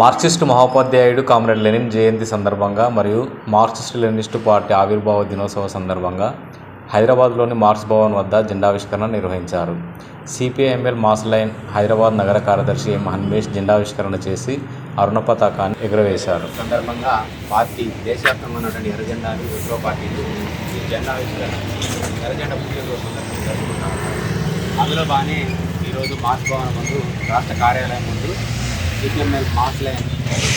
Marxist మహోపాధ్యాయుడు comrade Lenin జయంతి సందర్భంగా మరియు మార్క్సిస్టు లెనినిస్టు పార్టీ ఆవిర్భావ దినోత్సవ సందర్భంగా హైదరాబాద్లోని మార్క్స్ భవన్ వద్ద జెండావిష్కరణ నిర్వహించారు. సిపిఐఎంఎల్ మాస్ లైన్ హైదరాబాద్ నగర కార్యదర్శి ఎం హన్మేష్ జెండావిష్కరణ చేసి అరుణ పతాకాన్ని ఎగురవేశారు. సందర్భంగా పార్టీ దేశవ్యాప్తంగా ఉన్నటువంటి ఎర్ర పార్టీలు ఈ జెండా ఆవిష్కరణ అందులో బాగానే ఈరోజు మార్క్స్ భవన్ ముందు రాష్ట్ర కార్యాలయం ముందు సిపిఎంఎల్ మాస్ లైన్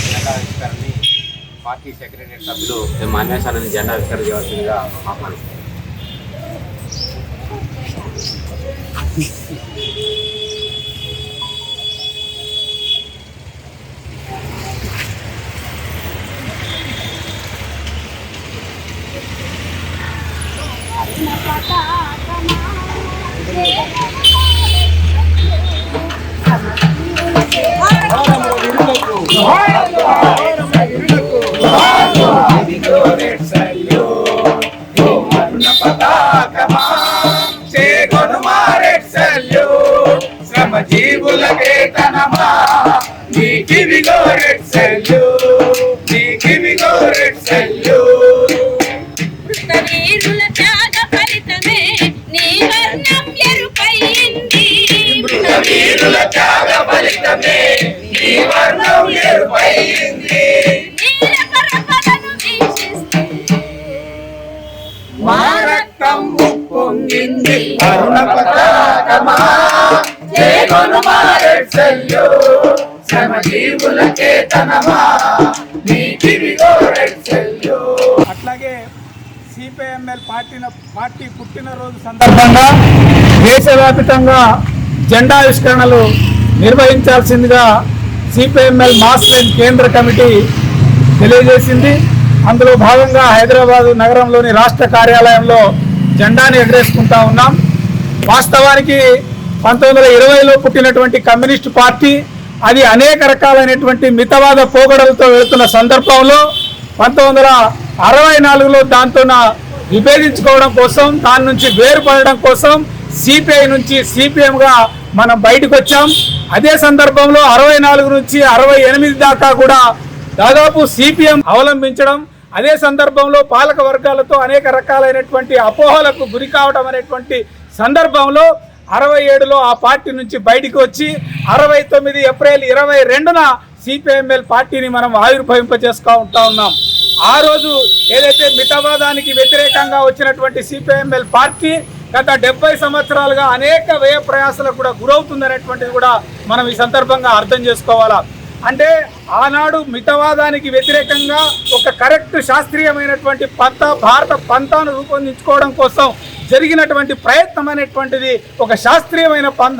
జెండా పార్టీ సెక్రటరీ సభ్యులు ఎం అన్వేషణని జెండా చేయవలసిందిగా చేయవలసిందిగా Thank you. జీవులకే తనమా నీకివిగో రెడ్ సెల్యూట్ నీకివిగో రెడ్ సెల్యూట్ వీరుల త్యాగ ఫలితమే నీ వర్ణం ఎరుపైంది. వీరుల త్యాగ ఫలితమే నీ వర్ణం ఎరుపైంది. అరుణ పతాకమా జయగొను శ్రమ జీవులకే తనమా? నీకివిగో రెడ్ సెల్యూట్ అట్లాగే సిపిఎంఎల్ పార్టీ పార్టీ పుట్టినరోజు సందర్భంగా దేశవ్యాప్తంగా జెండావిష్కరణలు నిర్వహించాల్సిందిగా సిపిఎంఎల్ మాస్ లైన్ కేంద్ర కమిటీ తెలియజేసింది. అందులో భాగంగా హైదరాబాదు నగరంలోని రాష్ట్ర కార్యాలయంలో జెండాని ఎగరేసుకుంటా ఉన్నాం. వాస్తవానికి పంతొమ్మిది వందల ఇరవైలో పుట్టినటువంటి కమ్యూనిస్ట్ పార్టీ అది అనేక రకాలైనటువంటి మితవాద పోగడలతో వెళుతున్న సందర్భంలో పంతొమ్మిది వందల అరవై నాలుగులో దాంతో విభేదించుకోవడం కోసం దాని నుంచి వేరుపడడం కోసం సిపిఐ నుంచి సిపిఎంగా మనం బయటకు వచ్చాం. అదే సందర్భంలో అరవై నాలుగు నుంచి అరవై ఎనిమిది దాకా కూడా దాదాపు సిపిఎం అవలంబించడం అదే సందర్భంలో పాలక వర్గాలతో అనేక రకాలైనటువంటి అపోహలకు గురి కావడం అనేటువంటి సందర్భంలో అరవై ఏడులో ఆ పార్టీ నుంచి బయటికి వచ్చి అరవై తొమ్మిది ఏప్రిల్ ఇరవై రెండున సిపిఎంఎల్ పార్టీని మనం ఆవిర్భవింప చేసుకుంటా ఉంటా ఉన్నాం. ఆ రోజు ఏదైతే మితవాదానికి వ్యతిరేకంగా వచ్చినటువంటి సిపిఎంఎల్ పార్టీ గత డెబ్బై సంవత్సరాలుగా అనేక వ్యయ ప్రయాసాలకు కూడా గురవుతుందనేటువంటిది కూడా మనం ఈ సందర్భంగా అర్థం చేసుకోవాలా? అంటే ఆనాడు మితవాదానికి వ్యతిరేకంగా ఒక కరెక్ట్ శాస్త్రీయమైనటువంటి పంత భారత పంతాను రూపొందించుకోవడం కోసం జరిగినటువంటి ప్రయత్నం అనేటువంటిది ఒక శాస్త్రీయమైన పంద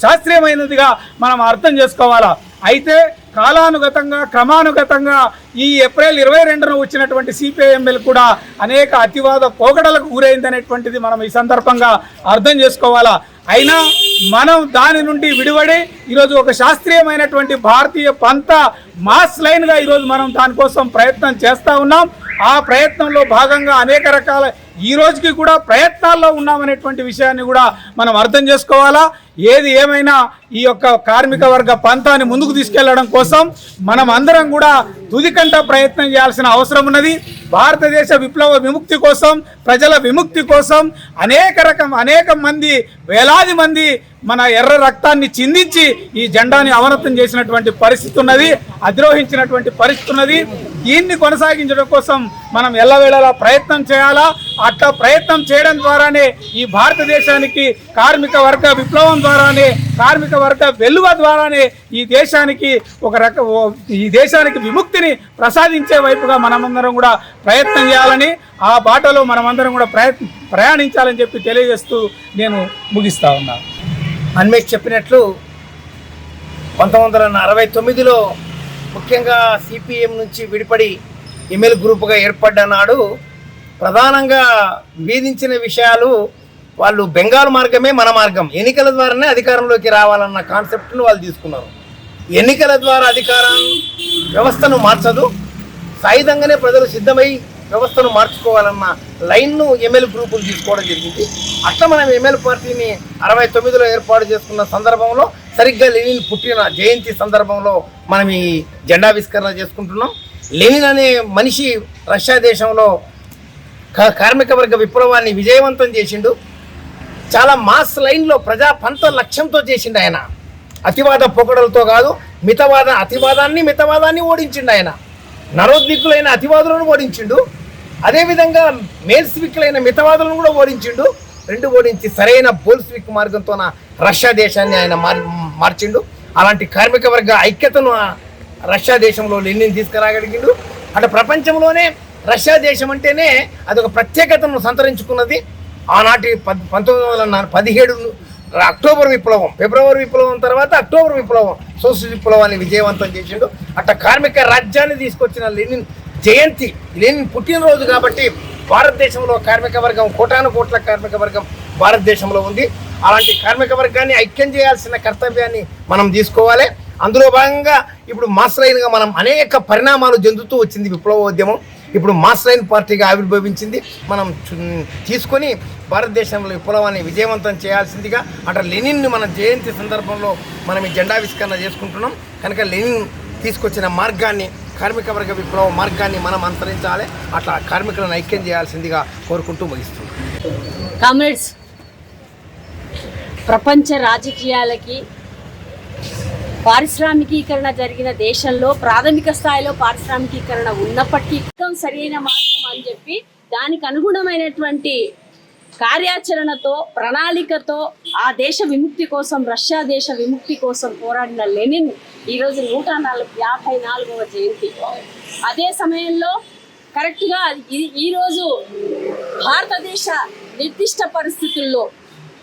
శాస్త్రీయమైనదిగా మనం అర్థం చేసుకోవాలా? అయితే కాలానుగతంగా క్రమానుగతంగా ఈ ఏప్రిల్ ఇరవై రెండున వచ్చినటువంటి సిపిఐఎంఎల్ కూడా అనేక అతివాద పోగడలకు గురైందనేటువంటిది మనం ఈ సందర్భంగా అర్థం చేసుకోవాలా? అయినా మనం దాని నుండి విడివడి ఈరోజు ఒక శాస్త్రీయమైనటువంటి భారతీయ పంత మాస్ లైన్గా ఈరోజు మనం దానికోసం ప్రయత్నం చేస్తూ ఉన్నాం. ఆ ప్రయత్నంలో భాగంగా అనేక రకాల ఈ రోజుకి కూడా ప్రయత్నాల్లో ఉన్నామనేటువంటి విషయాన్ని కూడా మనం అర్థం చేసుకోవాలా? ఏది ఏమైనా ఈ యొక్క కార్మిక వర్గ పంతాన్ని ముందుకు తీసుకెళ్ళడం కోసం మనం అందరం కూడా తుదికంట ప్రయత్నం చేయాల్సిన అవసరం ఉన్నది. భారతదేశ విప్లవ విముక్తి కోసం ప్రజల విముక్తి కోసం అనేక రకం అనేక మంది వేలాది మంది మన ఎర్ర రక్తాన్ని చిందించి ఈ జెండాని అవనతం చేసినటువంటి పరిస్థితి ఉన్నది అధిరోహించినటువంటి పరిస్థితి ఉన్నది. దీన్ని కొనసాగించడం కోసం మనం ఎల్లవేళలా ప్రయత్నం చేయాలా? అట్లా ప్రయత్నం చేయడం ద్వారానే ఈ భారతదేశానికి కార్మిక వర్గ విప్లవం ద్వారానే కార్మిక వర్గ వెలువ ద్వారానే ఈ దేశానికి ఒక రక ఈ దేశానికి విముక్తిని ప్రసాదించే వైపుగా మనమందరం కూడా ప్రయత్నం చేయాలని ఆ బాటలో మనమందరం కూడా ప్రయత్నం ప్రయాణించాలని చెప్పి తెలియజేస్తూ నేను ముగిస్తా ఉన్నాను అన్మేష్ చెప్పినట్లు పంతొమ్మిది వందల అరవై తొమ్మిదిలో ముఖ్యంగా సిపిఎం నుంచి విడిపడి ఎమ్మెల్యే గ్రూపుగా ఏర్పడ్డ నాడు ప్రధానంగా వేధించిన విషయాలు వాళ్ళు బెంగాల్ మార్గమే మన మార్గం. ఎన్నికల ద్వారానే అధికారంలోకి రావాలన్న కాన్సెప్ట్ను వాళ్ళు తీసుకున్నారు. ఎన్నికల ద్వారా అధికారం వ్యవస్థను మార్చదు. సాయుధంగానే ప్రజలు సిద్ధమై వ్యవస్థను మార్చుకోవాలన్న లైన్ను ఎమ్మెల్యే గ్రూపులు తీసుకోవడం జరిగింది. అట్లా మనం ఎమ్మెల్యే పార్టీని అరవై తొమ్మిదిలో ఏర్పాటు చేసుకున్న సందర్భంలో సరిగ్గా లెనిన్ పుట్టిన జయంతి సందర్భంలో మనం ఈ జెండావిష్కరణ చేసుకుంటున్నాం. లెనిన్ అనే మనిషి రష్యా దేశంలో కా- కార్మిక వర్గ విప్లవాన్ని విజయవంతం చేసిండు. చాలా మాస్ లైన్లో ప్రజా పంత లక్ష్యంతో చేసిండు ఆయన. అతివాద పొగడలతో కాదు మితవాద అతివాదాన్ని మితవాదాన్ని ఓడించిండు ఆయన. నరోద్విక్కులైన అతివాదులను ఓడించిండు. అదేవిధంగా మేల్స్విక్కులైన మితవాదులను కూడా ఓడించిండు. రెండు ఓడించి సరైన బోల్స్విక్ మార్గంతో రష్యా దేశాన్ని ఆయన మార్ మార్చిండు. అలాంటి కార్మిక వర్గ ఐక్యతను రష్యా దేశంలో లెనిన్ తీసుకురాగలిగిండు. అటు ప్రపంచంలోనే రష్యా దేశం అంటేనే అదొక ప్రత్యేకతను సంతరించుకున్నది. ఆనాటి పంతొమ్మిది వందల పదిహేడు అక్టోబర్ విప్లవం ఫిబ్రవరి విప్లవం తర్వాత అక్టోబర్ విప్లవం సోషల్ విప్లవాన్ని విజయవంతం చేసిండు. అట్ట కార్మిక రాజ్యాన్ని తీసుకొచ్చిన లెనిన్ జయంతి లెనిన్ పుట్టినరోజు కాబట్టి భారతదేశంలో కార్మిక వర్గం కోటాను కోట్ల కార్మిక వర్గం భారతదేశంలో ఉంది. అలాంటి కార్మిక వర్గాన్ని ఐక్యం చేయాల్సిన కర్తవ్యాన్ని మనం తీసుకోవాలి. అందులో భాగంగా ఇప్పుడు మాస్ లైన్గా మనం అనేక పరిణామాలు చెందుతూ వచ్చింది విప్లవోద్యమం. ఇప్పుడు మాస్ లైన్ పార్టీగా ఆవిర్భవించింది. మనం తీసుకొని భారతదేశంలో విప్లవాన్ని విజయవంతం చేయాల్సిందిగా అట్లా లెనిన్ని మన జయంతి సందర్భంలో మనం ఈ జెండావిష్కరణ చేసుకుంటున్నాం. కనుక లెనిన్ తీసుకొచ్చిన మార్గాన్ని కార్మిక వర్గ విప్లవ మార్గాన్ని మనం అనుసరించాలి. అట్లా కార్మికులను ఐక్యం చేయాల్సిందిగా కోరుకుంటూ ముగిస్తున్నాం. కామ్రేడ్స్ ప్రపంచ రాజకీయాలకి పారిశ్రామికీకరణ జరిగిన దేశంలో ప్రాథమిక స్థాయిలో పారిశ్రామికీకరణ ఉన్నప్పటికీ సరైన మార్గం అని చెప్పి దానికి అనుగుణమైనటువంటి కార్యాచరణతో ప్రణాళికతో ఆ దేశ విముక్తి కోసం రష్యా దేశ విముక్తి కోసం పోరాడిన లెనిన్ ఈరోజు నూట నాలుగు యాభై నాలుగవ జయంతి. అదే సమయంలో కరెక్ట్గా ఈ- ఈరోజు భారతదేశ నిర్దిష్ట పరిస్థితుల్లో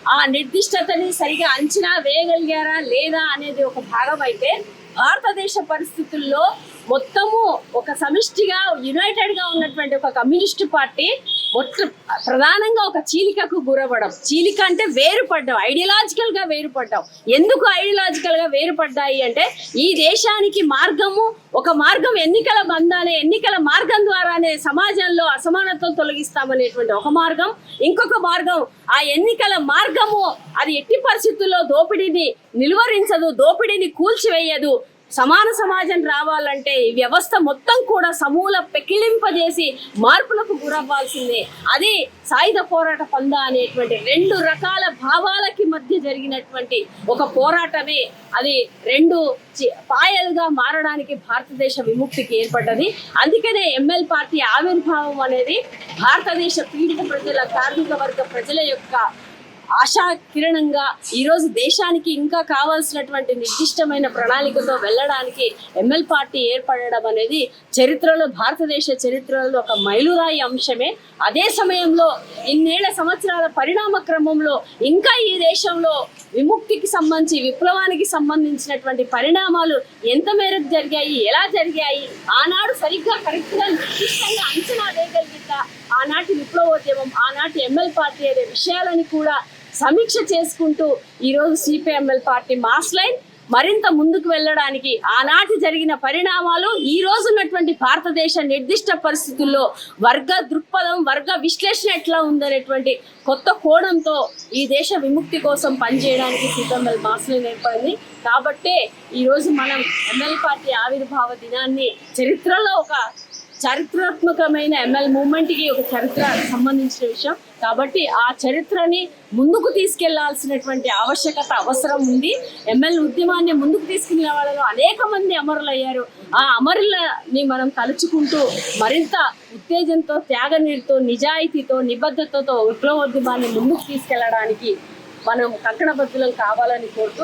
ఆ నిర్దిష్టతని సరిగా అంచనా వేయగలిగారా లేదా అనేది ఒక భాగం అయితే భారతదేశ పరిస్థితుల్లో మొత్తము ఒక సమిష్టిగా యునైటెడ్గా ఉన్నటువంటి ఒక కమ్యూనిస్ట్ పార్టీ మొట్ట ప్రధానంగా ఒక చీలికకు గురవడం చీలిక అంటే వేరుపడ్డం ఐడియలాజికల్గా వేరుపడ్డాం. ఎందుకు ఐడియలాజికల్గా వేరుపడ్డాయి అంటే ఈ దేశానికి మార్గము ఒక మార్గం ఎన్నికల బంధాలే ఎన్నికల మార్గం ద్వారానే సమాజంలో అసమానతలు తొలగిస్తామనేటువంటి ఒక మార్గం. ఇంకొక మార్గం ఆ ఎన్నికల మార్గము అది ఎట్టి పరిస్థితుల్లో దోపిడీని నిలువరించదు దోపిడీని కూల్చివేయదు. సమాన సమాజం రావాలంటే ఈ వ్యవస్థ మొత్తం కూడా సమూల పెకిలింపజేసి మార్పులకు గురవ్వాల్సిందే. అది సాయుధ పోరాట పంద అనేటువంటి రెండు రకాల భావాలకి మధ్య జరిగినటువంటి ఒక పోరాటమే. అది రెండు చి- పాయలుగా మారడానికి భారతదేశ విముక్తికి ఏర్పడ్డది. అందుకనే ఎంఎల్ పార్టీ ఆవిర్భావం అనేది భారతదేశ పీడిత ప్రజల కార్మిక వర్గ ప్రజల యొక్క ఆశా కిరణంగా ఈరోజు దేశానికి ఇంకా కావాల్సినటువంటి నిర్దిష్టమైన ప్రణాళికతో వెళ్ళడానికి ఎంఎల్ పార్టీ ఏర్పడడం అనేది చరిత్రలో భారతదేశ చరిత్రలో ఒక మైలురాయి అంశమే. అదే సమయంలో ఇన్నేళ్ళ సంవత్సరాల పరిణామ క్రమంలో ఇంకా ఈ దేశంలో విముక్తికి సంబంధించి విప్లవానికి సంబంధించినటువంటి పరిణామాలు ఎంత మేరకు జరిగాయి ఎలా జరిగాయి ఆనాడు సరిగ్గా కరెక్ట్గా నిర్దిష్టంగా అంచనా వేయగలిగిత ఆనాటి విప్లవోద్యమం ఆనాటి ఎంఎల్ పార్టీ అనే విషయాలని కూడా సమీక్ష చేసుకుంటూ ఈరోజు సిపిఎంఎల్ పార్టీ మాస్ లైన్ మరింత ముందుకు వెళ్ళడానికి ఆనాటి జరిగిన పరిణామాలు ఈ రోజు ఉన్నటువంటి భారతదేశ నిర్దిష్ట పరిస్థితుల్లో వర్గ దృక్పథం వర్గ విశ్లేషణ ఎట్లా ఉందనేటువంటి కొత్త కోణంతో ఈ దేశ విముక్తి కోసం పనిచేయడానికి సిపిఎంఎల్ మాస్ నేర్పడింది ఏర్పడింది. కాబట్టే ఈరోజు మనం ఎంఎల్ పార్టీ ఆవిర్భావ దినాన్ని చరిత్రలో ఒక చారిత్రాత్మకమైన ఎంఎల్ మూమెంట్కి ఒక చరిత్ర సంబంధించిన విషయం. కాబట్టి ఆ చరిత్రని ముందుకు తీసుకెళ్ళాల్సినటువంటి ఆవశ్యకత అవసరం ఉంది. ఎమ్మెల్యే ఉద్యమాన్ని ముందుకు తీసుకెళ్ళిన వాళ్ళలో అనేక మంది అమరులయ్యారు. ఆ అమరులని మనం తలుచుకుంటూ మరింత ఉత్తేజంతో త్యాగనీరుతో నిజాయితీతో నిబద్ధతతో విప్లవోద్యమాన్ని ముందుకు తీసుకెళ్ళడానికి మనం కంకణబద్దులం కావాలని కోరుతూ